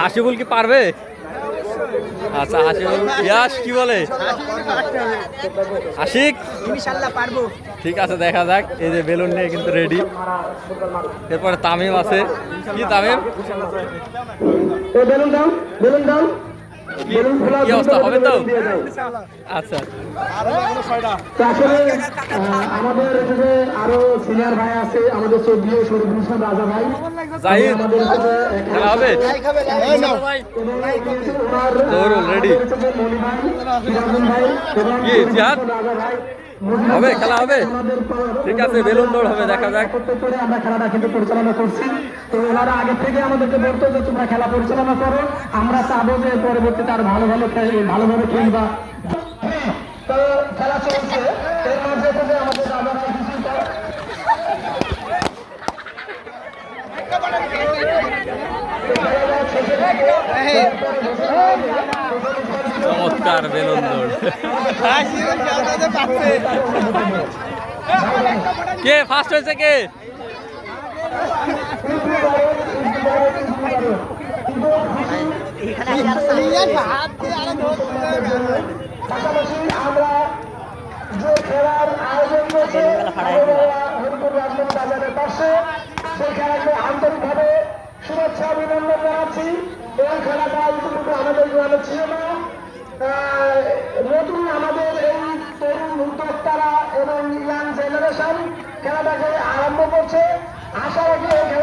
হাসিবুল কি পারবে? আচ্ছা হাসিবুল ইয়াস কি বলে? আশিক? ইনশাল্লাহ পারব। ঠিক আছে দেখা যাক। এই যে বেলুন নিয়ে কিন্তু রেডি এরপরে তামিম আছে। কি তামিম? ও বেলুন দাও বেলুন দাও। কি অবস্থা? হবে তো? আচ্ছা। আমাদের সিনিয়র ভাই আছে আমাদের চৌধুরী শরীফ হোসেন রাজা ভাই। জাহিদ খেলা হবে? দৌড়ুন, ready? কি, জিহাদ? হবে, খেলা হবে? ঠিক আছে, বেলুন দৌড় হবে, দেখা যাক। করে আমরা খেলাটা কিন্তু পরিচালনা করছি। তো ওনারা আগে থেকে আমাদেরকে বলতো যে তোমরা খেলা পরিচালনা করো। আমরা চাবো যে পরবর্তীতে আর ভালো ভালো খেল- ভালোভাবে খেলবা। তো খেলা চলছে এর মধ্যে থেকে আমাদের রাজা ভাই কিছু কর- চমৎকার বেলুন দৌড়। কে ফার্স্ট হয়েছে কে? আমরা যে খেলার আয়োজন করেছি হরিপুর রাজনীতি বাজারের পাশে সেই খেলাকে এই আমাদের গ্রামে ছিল না। নতুন আমাদের এই তরুণ উদ্যোক্তারা এবং ইয়াং জেনারেশন খেলাটাকে আরম্ভ করছে। আশা রাখি